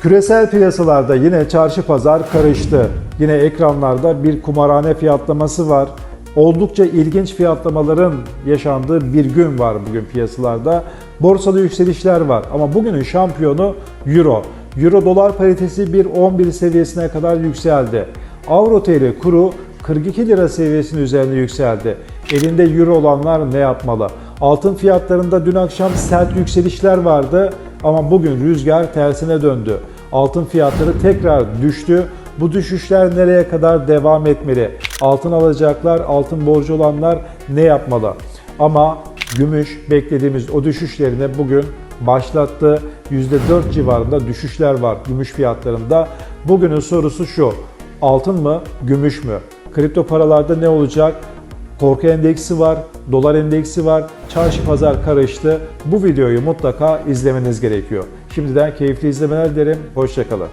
Küresel piyasalarda yine çarşı pazar karıştı. Yine ekranlarda bir kumarhane fiyatlaması var. Oldukça ilginç fiyatlamaların yaşandığı bir gün var bugün piyasalarda. Borsada yükselişler var ama bugünün şampiyonu Euro. Euro dolar paritesi 1.11 seviyesine kadar yükseldi. Avro TL kuru 42 lira seviyesinin üzerinde yükseldi. Elinde euro olanlar ne yapmalı? Altın fiyatlarında dün akşam sert yükselişler vardı ama bugün rüzgar tersine döndü. Altın fiyatları tekrar düştü. Bu düşüşler nereye kadar devam etmeli? Altın alacaklar, altın borcu olanlar ne yapmalı? Ama gümüş beklediğimiz o düşüşlerini bugün başlattı. %4 civarında düşüşler var gümüş fiyatlarında. Bugünün sorusu şu. Altın mı, gümüş mü? Kripto paralarda ne olacak? Korku endeksi var, dolar endeksi var, çarşı pazar karıştı. Bu videoyu mutlaka izlemeniz gerekiyor. Şimdiden keyifli izlemeler dilerim, hoşçakalın.